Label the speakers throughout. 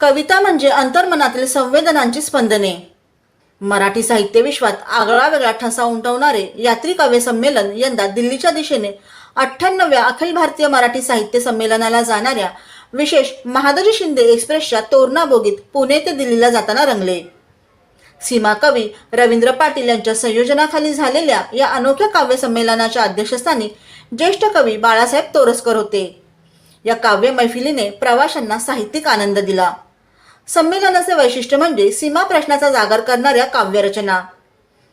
Speaker 1: कविता म्हणजे अंतर्मनातील संवेदनांची स्पंदने. मराठी साहित्य विश्वात आगळा वेगळा ठसा उमटवणारे यात्री काव्य संमेलन यंदा दिल्लीच्या दिशेने अठ्ठ्याण्णव्या अखिल भारतीय मराठी साहित्य संमेलनाला जाणाऱ्या विशेष महादजी शिंदे एक्सप्रेसच्या तोरणा बोगीत पुणे ते दिल्लीला जाताना रंगले. सीमा कवी रवींद्र पाटील यांच्या संयोजनाखाली झालेल्या या अनोख्या काव्य संमेलनाच्या अध्यक्षस्थानी ज्येष्ठ कवी बाळासाहेब तोरसकर होते. या काव्य मैफिलीने प्रवाशांना साहित्यिक आनंद दिला. संमेलनाचे वैशिष्ट्य म्हणजे सीमा प्रश्नाचा जागर करणाऱ्या काव्यरचना.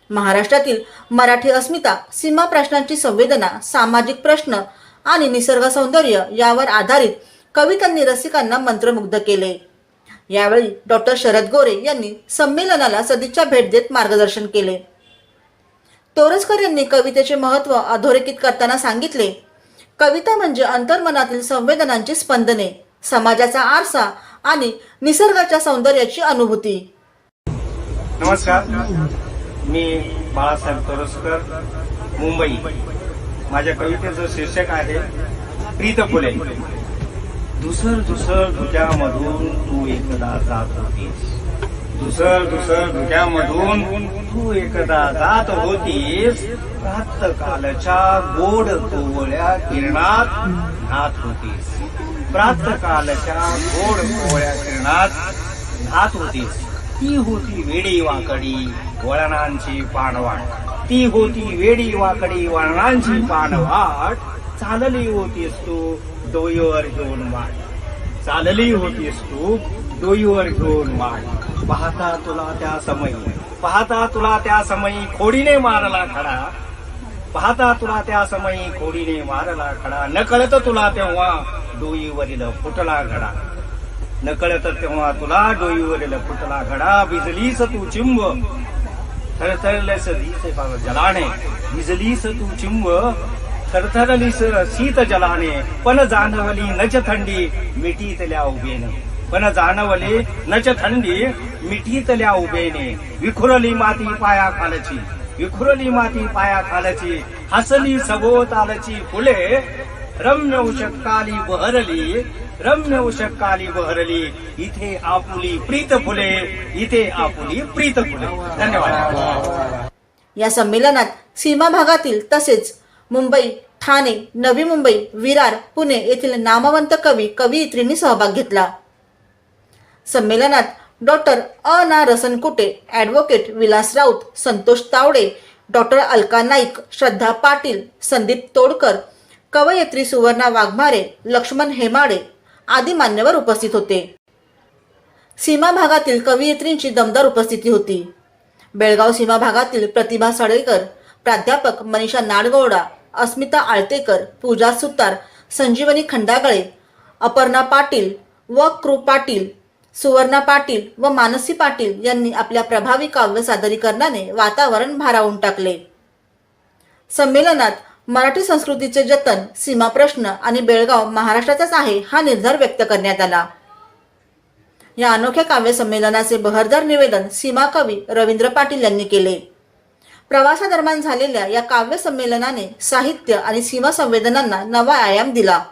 Speaker 1: महाराष्ट्रातील मराठी अस्मिता सीमा प्रश्नांची संवेदना सामाजिक प्रश्न आणि निसर्ग सौंदर्य यावर आधारित कवितांनी रसिकांना मंत्रमुग्ध केले. यावेळी डॉक्टर शरद गोरे यांनी संमेलनाला सदिच्छा भेट देत मार्गदर्शन केले. तोरसकर यांनी कवितेचे महत्त्व अधोरेखित करताना सांगितले कविता म्हणजे अंतर्मनातील संवेदनांची स्पंदने. समाजाचा आरसा आणि निसर्गाच्या सौंदर्याची अनुभूती.
Speaker 2: नमस्कार. मी बाळासाहेब तोरसकर मुंबई. माझ्या कवितेचं शीर्षक आहे प्रीत फुले. दुसर दुसर धुक्यामधून तू एकदा जात होतीस. दुसर दुसर धुक्यामधून तू एकदा जात होतीस. प्रातकालच्या गोड कोवळ्या किरणात नात होतीस. प्रातकालच्या गोड गोळ्या किरणात नात होतीस ती होती वेडी वाकडी वळणांची पानवाट. ती होती वेडी वाकडी वळणांची पानवाट. चालली होतीस तू डोईवर घेऊन वाट. चालली होतीस तू डोईवर घेऊन वाट. पाहता तुला त्या समयी. पाहता तुला त्या समयी खोडीने मारला खडा. पाहता तुला त्या समयी खोडीने मारला खडा. न कळत तुला तेव्हा डोईवरील फुटला घडा. नकळत तेव्हा तुला डोईवरील फुटला घडा. भिजलीस तू चिंब. थरथरलेस जलाने. भिजलीस तू चिंब. थरथरलीस शीत जलाने. पण जाणवली नच थंडी मिठीतल्या उभेने. पण जाणवली नच थंडी मिठीतल्या उभेने. विखुरली माती पाया खालची. विखुरली माती पाया खालची. हसली सभोवतालची फुले रम्य उशकाली बहरली रम्य उशकाली बहरली. इथे आपुली प्रीत फुले इथे आपुली प्रीत फुले. धन्यवाद.
Speaker 1: या संमेलनात सीमा भागातील तसेच मुंबई ठाणे नवी मुंबई विरार पुणे येथील नामवंत कवी कवयित्रींनी सहभाग घेतला. संमेलनात डॉक्टर अ. ना. रसनकुटे ॲडव्होकेट विलास राऊत संतोष तावडे डॉक्टर अलका नाईक श्रद्धा पाटील संदीप तोडकर कवयित्री सुवर्णा वाघमारे लक्ष्मण हेमाडे आदी मान्यवर उपस्थित होते. सीमा भागातील कवयित्रींची दमदार उपस्थिती होती. बेळगाव सीमा भागातील प्रतिभा सडेकर प्राध्यापक मनीषा नाडगौडा अस्मिता आळतेकर पूजा सुतार संजीवनी खंडागळे अपर्णा पाटील व कृ पाटील सुवर्णा पाटील व मानसी पाटील यांनी आपल्या प्रभावी काव्य सादरीकरणाने वातावरण भारावून टाकले. संमेलनात मराठी संस्कृतीचे जतन सीमा प्रश्न आणि बेळगाव महाराष्ट्राचाच आहे हा निर्धार व्यक्त करण्यात आला. या अनोख्या काव्य संमेलनाचे बहरदार निवेदन सीमा कवी रवींद्र पाटील यांनी केले. प्रवासादरम्यान झालेल्या या काव्य संमेलनाने साहित्य आणि सीमा संवेदनांना नवा आयाम दिला.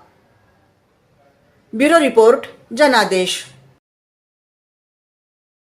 Speaker 1: ब्युरो रिपोर्ट जनादेश.